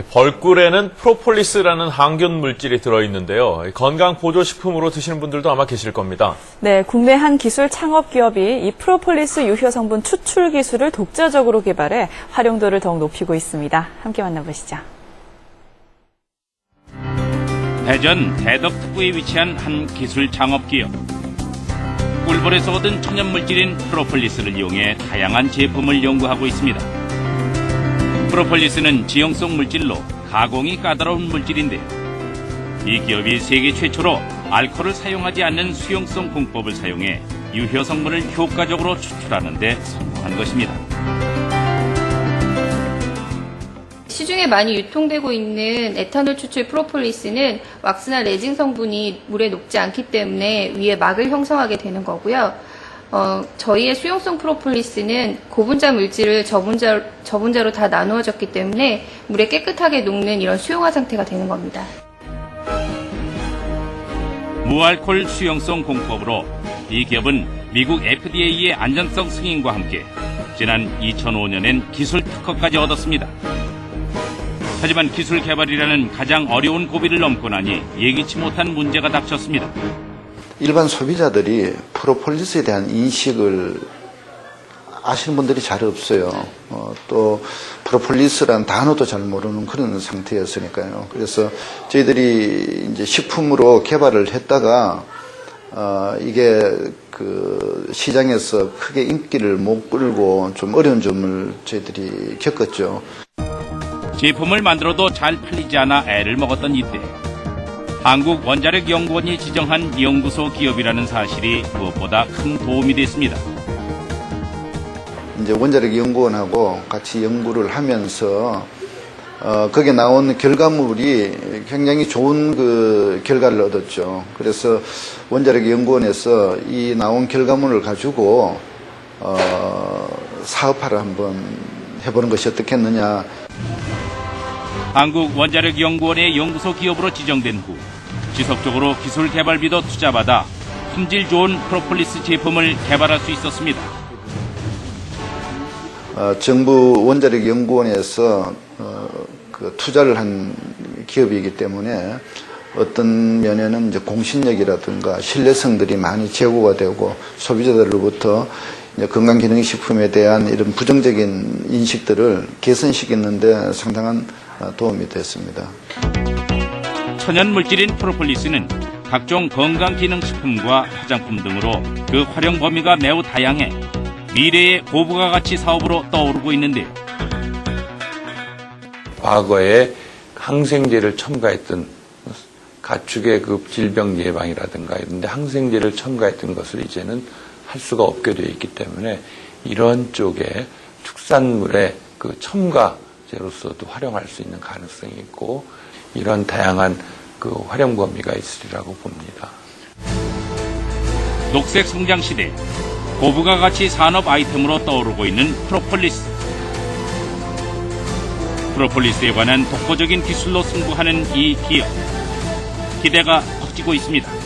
벌꿀에는 프로폴리스라는 항균 물질이 들어있는데요. 건강 보조식품으로 드시는 분들도 아마 계실 겁니다. 네, 국내 한 기술 창업 기업이 이 프로폴리스 유효 성분 추출 기술을 독자적으로 개발해 활용도를 더욱 높이고 있습니다. 함께 만나보시죠. 대전 대덕특구에 위치한 한 기술 창업 기업. 꿀벌에서 얻은 천연 물질인 프로폴리스를 이용해 다양한 제품을 연구하고 있습니다. 프로폴리스는 지용성 물질로 가공이 까다로운 물질인데요. 이 기업이 세계 최초로 알코올을 사용하지 않는 수용성 공법을 사용해 유효 성분을 효과적으로 추출하는 데 성공한 것입니다. 시중에 많이 유통되고 있는 에탄올 추출 프로폴리스는 왁스나 레진 성분이 물에 녹지 않기 때문에 위에 막을 형성하게 되는 거고요. 어, 저희의 수용성 프로폴리스는 고분자 물질을 저분자, 저분자로 다 나누어졌기 때문에 물에 깨끗하게 녹는 이런 수용화 상태가 되는 겁니다. 무알콜 수용성 공법으로 이 기업은 미국 FDA의 안전성 승인과 함께 지난 2005년엔 기술 특허까지 얻었습니다. 하지만 기술 개발이라는 가장 어려운 고비를 넘고 나니 예기치 못한 문제가 닥쳤습니다. 일반 소비자들이 프로폴리스에 대한 인식을 아시는 분들이 잘 없어요. 어, 또 프로폴리스란 단어도 잘 모르는 그런 상태였으니까요. 그래서 저희들이 이제 식품으로 개발을 했다가 어, 이게 그 시장에서 크게 인기를 못 끌고 좀 어려운 점을 저희들이 겪었죠. 제품을 만들어도 잘 팔리지 않아 애를 먹었던 이때 한국 원자력 연구원이 지정한 연구소 기업이라는 사실이 무엇보다 큰 도움이 됐습니다. 이제 원자력 연구원하고 같이 연구를 하면서 어, 거기에 나온 결과물이 굉장히 좋은 그 결과를 얻었죠. 그래서 원자력 연구원에서 이 나온 결과물을 가지고 어, 사업화를 한번 해보는 것이 어떻겠느냐. 한국원자력연구원의 연구소 기업으로 지정된 후 지속적으로 기술 개발비도 투자받아 품질 좋은 프로폴리스 제품을 개발할 수 있었습니다. 어, 정부 원자력 연구원에서 어, 그 투자를 한 기업이기 때문에 어떤 면에는 이제 공신력이라든가 신뢰성들이 많이 제고가 되고 소비자들로부터 건강기능식품에 대한 이런 부정적인 인식들을 개선시키는데 상당한 어, 도움이 됐습니다. 천연 물질인 프로폴리스는 각종 건강기능식품과 화장품 등으로 그 활용 범위가 매우 다양해 미래의 고부가 가치 사업으로 떠오르고 있는데요. 과거에 항생제를 첨가했던 가축의 그 질병 예방이라든가 이런데 항생제를 첨가했던 것을 이제는 할 수가 없게 되어 있기 때문에 이런 쪽에 축산물의 그 첨가 제로서도 활용할 수 있는 가능성이 있고 이런 다양한 그 활용 범위가 있으리라고 봅니다. 녹색 성장 시대 고부가 가치 산업 아이템으로 떠오르고 있는 프로폴리스. 프로폴리스에 관한 독보적인 기술로 승부하는 이 기업. 기대가 커지고 있습니다.